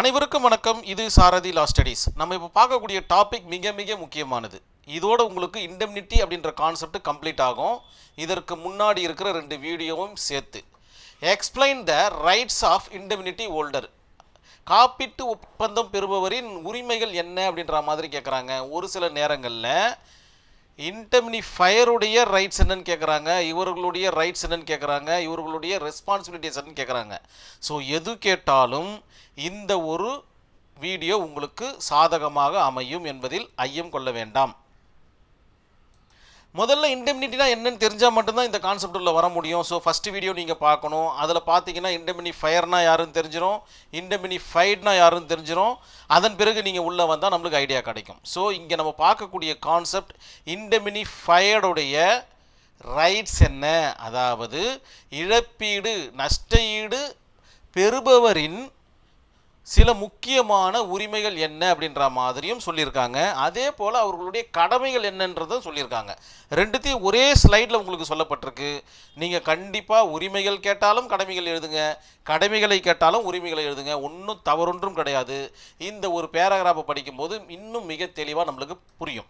அனைவருக்கும் வணக்கம். இது சாரதி லா ஸ்டடீஸ் நம்ம இப்போ பார்க்கக்கூடிய டாபிக் மிக மிக முக்கியமானது. இதோட உங்களுக்கு இண்டெம்னிட்டி அப்படின்ற கான்செப்ட் கம்ப்ளீட் ஆகும். இதற்கு முன்னாடி இருக்கிற ரெண்டு வீடியோவும் சேர்த்து. Explain the rights of indemnity holder காப்பீட்டு ஒப்பந்தம் பெறுபவரின் உரிமைகள் என்ன அப்படின்ற மாதிரி கேட்குறாங்க ஒரு சில நேரங்களில் இன்டெம்னிஃபயருடைய ரைட்ஸ் என்னன்னு கேட்குறாங்க இவர்களுடைய ரைட்ஸ் என்னன்னு கேட்குறாங்க இவர்களுடைய ரெஸ்பான்சிபிலிட்டிஸ் என்னன்னு கேட்குறாங்க ஸோ எது கேட்டாலும் இந்த ஒரு வீடியோ உங்களுக்கு சாதகமாக அமையும் என்பதில் ஐயம் கொள்ள வேண்டாம். முதல்ல இண்டெமினிட்டினா என்னன்னு தெரிஞ்சால் மட்டும்தான் இந்த கான்செப்ட் உள்ள வர முடியும். ஸோ ஃபஸ்ட்டு வீடியோ நீங்கள் பார்க்கணும். அதில் பார்த்தீங்கன்னா இண்டெமினி ஃபயர்னா யாருன்னு தெரிஞ்சிடும் இண்டெமினி ஃபைட்னா யாருன்னு தெரிஞ்சிடும் அதன் பிறகு நீங்கள் உள்ளே வந்தால் நம்மளுக்கு ஐடியா கிடைக்கும். ஸோ இங்கே நம்ம பார்க்கக்கூடிய கான்செப்ட் இண்டெமினி ஃபயர்டுடைய ரைட்ஸ் என்ன? அதாவது இழப்பீடு நஷ்டஈடு பெறுபவரின் சில முக்கியமான உரிமைகள் என்ன அப்படின்ற மாதிரியும் சொல்லியிருக்காங்க. அதே போல் அவர்களுடைய கடமைகள் என்னன்றதும் சொல்லியிருக்காங்க. ரெண்டுத்தையும் ஒரே ஸ்லைடில் உங்களுக்கு சொல்லப்பட்டிருக்கு. நீங்கள் கண்டிப்பாக உரிமைகள் கேட்டாலும் கடமைகள் எழுதுங்க. கடமைகளை கேட்டாலும் உரிமைகளை எழுதுங்க. ஒன்றும் தவறொன்றும் கிடையாது. இந்த ஒரு பேராகிராஃபை படிக்கும்போது இன்னும் மிக தெளிவாக நம்மளுக்கு புரியும்.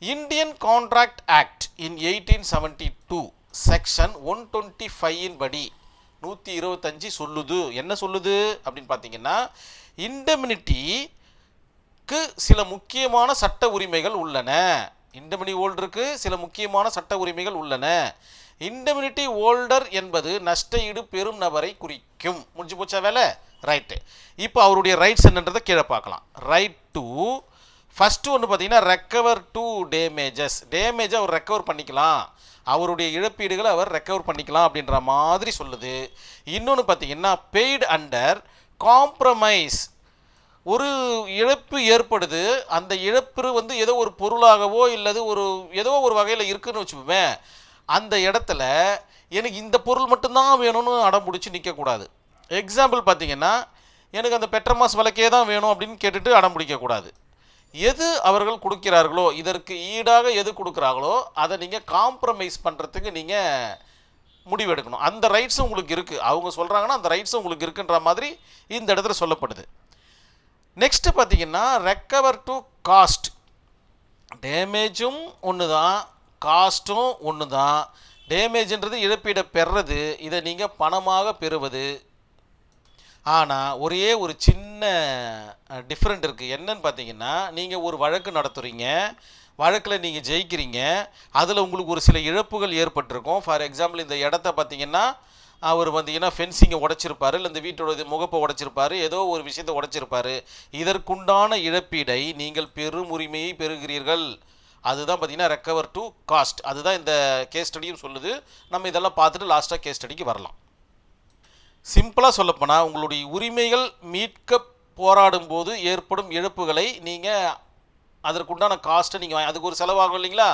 Indian contract act in eighteen seventy two section one twenty ஃபைவின் படி நூற்றி இருபத்தஞ்சி சொல்லுது. என்ன சொல்லுது? அப்படின்னு பார்த்தீங்கன்னா இண்டமினிட்டிக்கு சில முக்கியமான சட்ட உரிமைகள் உள்ளன. இண்டமினி ஹோல்டருக்கு சில முக்கியமான சட்ட உரிமைகள் உள்ளன. இண்டமினிட்டி ஹோல்டர் என்பது நஷ்ட ஈடு பெறும் நபரை குறிக்கும். முடிஞ்சு போச்சா வேலை? ரைட்டு இப்போ அவருடைய ரைட்ஸ் என்னன்றதை கீழே பார்க்கலாம். ரைட் டு ஃபஸ்ட்டு ஒன்று பார்த்தீங்கன்னா ரெக்கவர் டூ டேமேஜஸ் டேமேஜை அவர் ரெக்கவர் பண்ணிக்கலாம். அவருடைய இழப்பீடுகளை அவர் ரெக்கவர் பண்ணிக்கலாம் அப்படின்ற மாதிரி சொல்லுது. இன்னொன்று பார்த்தீங்கன்னா பெய்டு அண்டர் காம்ப்ரமைஸ் ஒரு இழப்பு ஏற்படுது. அந்த இழப்பு வந்து ஏதோ ஒரு பொருளாகவோ இல்லது ஒரு ஏதோ ஒரு வகையில் இருக்குதுன்னு வச்சுப்போமே அந்த இடத்துல எனக்கு இந்த பொருள் மட்டும்தான் வேணும்னு அடம் பிடிச்சி நிற்கக்கூடாது எக்ஸாம்பிள் பார்த்தீங்கன்னா எனக்கு அந்த பெட்ரமாஸ் விளக்கே தான் வேணும் அப்படின்னு கேட்டுட்டு அடம் பிடிக்கக்கூடாது எது அவர்கள் கொடுக்கிறார்களோ இதற்கு ஈடாக எது கொடுக்குறாங்களோ அதை நீங்கள் காம்ப்ரமைஸ் பண்ணுறதுக்கு நீங்கள் முடிவெடுக்கணும். அந்த ரைட்ஸும் உங்களுக்கு இருக்குது அவங்க சொல்கிறாங்கன்னா அந்த ரைட்ஸும் உங்களுக்கு இருக்குன்ற மாதிரி இந்த இடத்துல சொல்லப்படுது. நெக்ஸ்ட்டு பார்த்தீங்கன்னா ரெக்கவர் டு காஸ்ட் டேமேஜும் ஒன்று தான் காஸ்ட்டும் ஒன்று தான் டேமேஜ்ன்றது இழப்பீடை பெறது இதை நீங்கள் பணமாக பெறுவது ஆனால் ஒரே ஒரு சின்ன டிஃப்ரெண்ட் இருக்குது என்னன்னு பார்த்தீங்கன்னா நீங்கள் ஒரு வழக்கு நடத்துகிறீங்க வழக்கில் நீங்கள் ஜெயிக்கிறீங்க. அதில் உங்களுக்கு ஒரு சில இழப்புகள் ஏற்பட்டிருக்கும். ஃபார் எக்ஸாம்பிள் இந்த இடத்த பார்த்தீங்கன்னா அவர் பார்த்தீங்கன்னா ஃபென்சிங்கை உடைச்சிருப்பார். இல்லை இந்த வீட்டோட இது முகப்பை உடைச்சிருப்பார். ஏதோ ஒரு விஷயத்தை உடைச்சிருப்பாரு. இதற்குண்டான இழப்பீடை நீங்கள் பெரும் உரிமையை பெறுகிறீர்கள். அதுதான் பார்த்தீங்கன்னா ரெக்கவர் டு காஸ்ட் அதுதான் இந்த கேஸ் ஸ்டடியும் சொல்லுது. நம்ம இதெல்லாம் பார்த்துட்டு லாஸ்ட்டாக கேஸ் ஸ்டடிக்கு வரலாம். சிம்பிளாக சொல்லப்போனால் உங்களுடைய உரிமைகள் மீட்க போராடும் போது ஏற்படும் இழப்புகளை நீங்கள் அதற்குண்டான காஸ்ட்டை நீங்கள் அதுக்கு ஒரு செலவாகும் இல்லைங்களா?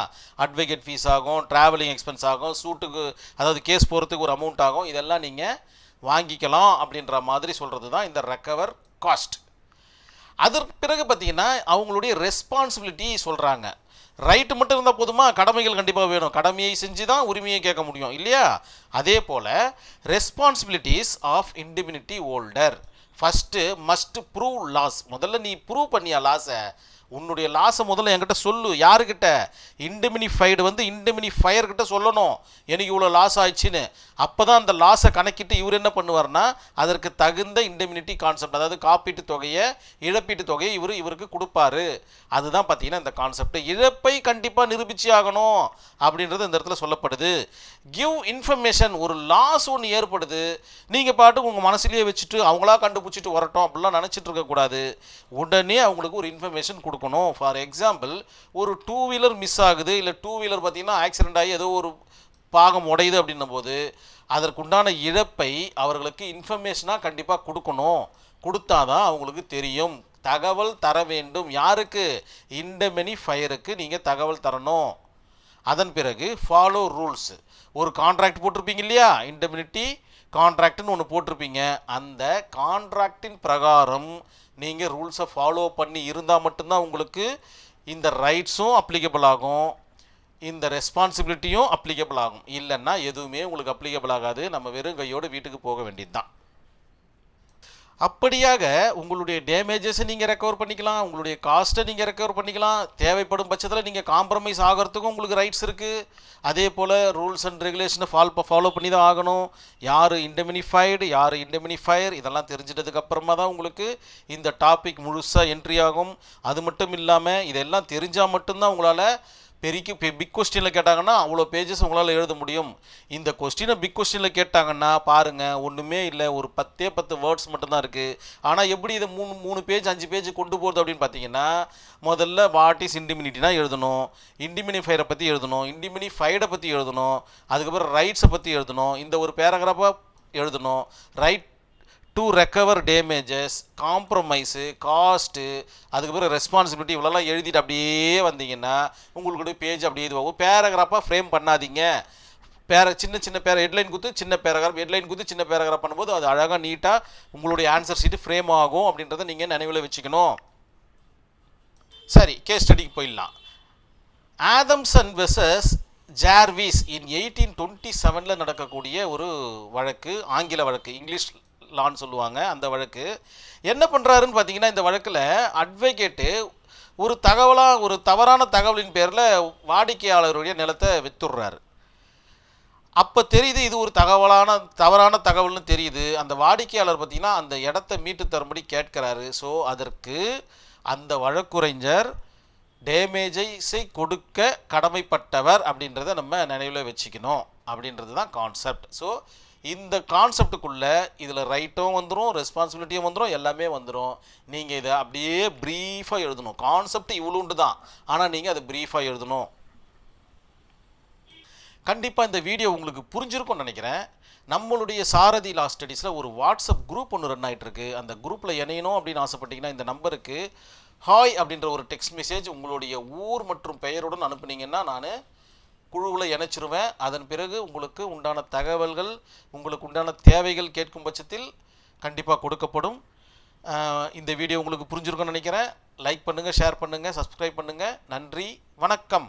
அட்வொகேட் ஃபீஸ் ஆகும் ட்ராவலிங் எக்ஸ்பென்ஸ் ஆகும் சூட்டுக்கு அதாவது கேஸ் போகிறதுக்கு ஒரு அமௌண்ட் ஆகும். இதெல்லாம் நீங்கள் வாங்கிக்கலாம் அப்படின்ற மாதிரி சொல்கிறது தான் இந்த ரெக்கவர் காஸ்ட் அதற்கு பிறகு பார்த்தீங்கன்னா அவங்களுடைய ரெஸ்பான்சிபிலிட்டி சொல்கிறாங்க ரைட்டு மட்டும் இருந்தால் போதுமா? கடமைகள் கண்டிப்பாக வேணும். கடமையை செஞ்சு தான் உரிமையை கேட்க முடியும். இல்லையா? அதே போல் responsibilities of indemnity holder first must prove loss முதல்ல நீ ப்ரூவ் பண்ணியா லாஸை உன்னுடைய லாஸை முதல்ல என்கிட்ட சொல்லு. யாருக்கிட்ட இண்டெமினிஃபைடு வந்து இண்டெமினிஃபயர் ஃபயர்கிட்ட சொல்லணும். எனக்கு இவ்வளோ லாஸ் ஆயிடுச்சுன்னு. அப்போ தான் அந்த லாஸை கணக்கிட்டு இவர் என்ன பண்ணுவார்னா அதற்கு தகுந்த இண்டெமினிட்டி கான்செப்ட் அதாவது காப்பீட்டு தொகையை இழப்பீட்டு தொகையை இவர் இவருக்கு கொடுப்பாரு. அதுதான் பார்த்தீங்கன்னா இந்த கான்செப்ட் இழப்பை கண்டிப்பாக நிரூபிச்சு ஆகணும் அப்படின்றது இந்த இடத்துல சொல்லப்படுது. கிவ் இன்ஃபர்மேஷன் ஒரு லாஸ் ஒன்று ஏற்படுது. நீங்கள் பாட்டு உங்கள் மனசுலேயே வச்சுட்டு அவங்களா கண்டுபிடிச்சிட்டு வரட்டும் அப்படிலாம் நினச்சிட்டு இருக்கக்கூடாது. உடனே அவங்களுக்கு ஒரு இன்ஃபர்மேஷன் கொடுக்கணும். ஃபார் எக்ஸாம்பிள் ஒரு டூ வீலர் மிஸ் ஆகுது இல்லை டூ வீலர் பார்த்திங்கன்னா ஆக்சிடெண்ட் ஆகி ஏதோ ஒரு பாகம் உடையுது அப்படின்னும் போது அதற்குண்டான இழப்பை அவர்களுக்கு இன்ஃபர்மேஷனாக கண்டிப்பாக கொடுக்கணும். கொடுத்தாதான் அவங்களுக்கு தெரியும். தகவல் தர வேண்டும். யாருக்கு? இண்டமெனி ஃபயருக்கு நீங்கள் தகவல் தரணும். அதன் பிறகு ஃபாலோ ரூல்ஸ் ஒரு கான்ட்ராக்ட் போட்டிருப்பீங்க இல்லையா? இண்டமினிட்டி கான்ட்ராக்ட்னு ஒன்று போட்டிருப்பீங்க. அந்த கான்ட்ராக்டின் பிரகாரம் நீங்கள் ரூல்ஸை ஃபாலோ பண்ணி இருந்தால் மட்டும்தான் உங்களுக்கு இந்த ரைட்ஸும் அப்ளிகபிள் ஆகும். இந்த ரெஸ்பான்சிபிலிட்டியும் அப்ளிகபிள் ஆகும். இல்லைன்னா எதுவுமே உங்களுக்கு அப்ளிகபிள் ஆகாது. நம்ம வெறும் கையோடு வீட்டுக்கு போக வேண்டியது தான் அப்படியாக உங்களுடைய டேமேஜஸை நீங்கள் ரெக்கவர் பண்ணிக்கலாம் உங்களுடைய காஸ்ட்டை நீங்கள் ரெக்கவர் பண்ணிக்கலாம் தேவைப்படும் பட்சத்தில் நீங்கள் காம்ப்ரமைஸ் ஆகிறதுக்கும் உங்களுக்கு ரைட்ஸ் இருக்குது அதே போல் ரூல்ஸ் அண்ட் ரெகுலேஷனை ஃபால் ஃபாலோ பண்ணி தான் ஆகணும். யார் இண்டமினிஃபைடு யார் இண்டமினிஃபயர் இதெல்லாம் தெரிஞ்சிட்டதுக்கப்புறமா தான் உங்களுக்கு இந்த டாபிக் முழுசாக என்ட்ரி ஆகும். அது மட்டும் இல்லாமல் இதெல்லாம் தெரிஞ்சால் மட்டும்தான் உங்களால் பெருக்கி பிக் கொஸ்டினில் கேட்டாங்கன்னா அவ்வளோ பேஜஸ் உங்களால் எழுத முடியும். இந்த கொஸ்டினை பிக் கொஸ்டினில் கேட்டாங்கன்னா பாருங்கள் ஒன்றுமே இல்லை. ஒரு பத்தே பத்து வேர்ட்ஸ் மட்டும்தான் இருக்குது ஆனால் எப்படி இதை மூணு மூணு பேஜ் அஞ்சு பேஜ் கொண்டு போகிறது அப்படின்னு பார்த்தீங்கன்னா முதல்ல வாட் இஸ் இண்டிமினிட்டினா எழுதணும். இண்டிமினிஃபைரை பற்றி எழுதணும். இண்டிமினிஃபைடை பற்றி எழுதணும். அதுக்கப்புறம் ரைட்ஸை பற்றி எழுதணும். இந்த ஒரு பேராகிராஃபாக எழுதணும். Right to recover damages compromise cost அதுக்கப்புறம் ரெஸ்பான்சிபிலிட்டி இவ்வளோலாம் எழுதிட்டு அப்படியே வந்தீங்கன்னா உங்களுக்கு பேஜ் அப்படியே இதுவாகும். பேராகிராஃபாக ஃப்ரேம் பண்ணாதீங்க. பேர சின்ன சின்ன பேர ஹெட்லைன் குத்து சின்ன பேராகிராஃப் ஹெட்லைன் குத்து சின்ன பேராகிராஃப் பண்ணும்போது அது அழகாக நீட்டாக உங்களுடைய ஆன்சர் ஷீட்டு ஃப்ரேம் ஆகும் அப்படின்றத நீங்கள் நினைவில் வச்சுக்கணும். சரி கேஸ் ஸ்டடிக்கு போயிடலாம். Adamson versus Jarvis in eighteen twenty செவனில் நடக்கக்கூடிய ஒரு வழக்கு ஆங்கில வழக்கு இங்கிலீஷ் லான்னு சொல்லுவாங்க அந்த வழக்கு. என்ன பண்ணுறாருன்னு பார்த்தீங்கன்னா இந்த வழக்கில் அட்வொகேட்டு ஒரு தகவலாக ஒரு தவறான தகவலின் பேரில் வாடிக்கையாளருடைய நிலத்தை வித்துடுறாரு. அப்போ தெரியுது இது ஒரு தகவலான தவறான தகவல்னு தெரியுது. அந்த வாடிக்கையாளர் பார்த்தீங்கன்னா அந்த இடத்த மீட்டு தரும்படி கேட்கிறாரு. ஸோ அதற்கு அந்த வழக்குரைஞர் டேமேஜை கொடுக்க கடமைப்பட்டவர் அப்படின்றத நம்ம நினைவில் வச்சுக்கணும் அப்படின்றது தான் கான்செப்ட் ஸோ இந்த கான்செப்டுக்குள்ளே இதில் ரைட்டும் வந்துடும் ரெஸ்பான்சிபிலிட்டியும் வந்துடும் எல்லாமே வந்துடும் நீங்கள் இதை அப்படியே ப்ரீஃபாக எழுதணும். கான்செப்ட் இவ்வளோண்டு தான் ஆனால் நீங்கள் அதை ப்ரீஃபாக எழுதணும். கண்டிப்பாக இந்த வீடியோ உங்களுக்கு புரிஞ்சிருக்கும்னு நினைக்கிறேன். நம்மளுடைய சாரதி லா ஸ்டடீஸில் ஒரு வாட்ஸ்அப் குரூப் ஒன்று ரன் ஆகிட்டுருக்கு அந்த குரூப்பில் இணையணும் அப்படின்னு ஆசைப்பட்டீங்கன்னா இந்த நம்பருக்கு ஹாய் அப்படின்ற ஒரு டெக்ஸ்ட் மெசேஜ் உங்களுடைய ஊர் மற்றும் பெயருடன் அனுப்புனீங்கன்னா நான் குழுவில் இணைச்சிருவேன். அதன் பிறகு உங்களுக்கு உண்டான தகவல்கள் உங்களுக்கு உண்டான தேவைகள் கேட்கும் பட்சத்தில் கண்டிப்பாக கொடுக்கப்படும். இந்த வீடியோ உங்களுக்கு புரிஞ்சிருக்கும்னு நினைக்கிறேன். லைக் பண்ணுங்கள் ஷேர் பண்ணுங்கள் சப்ஸ்கிரைப் பண்ணுங்கள் நன்றி வணக்கம்.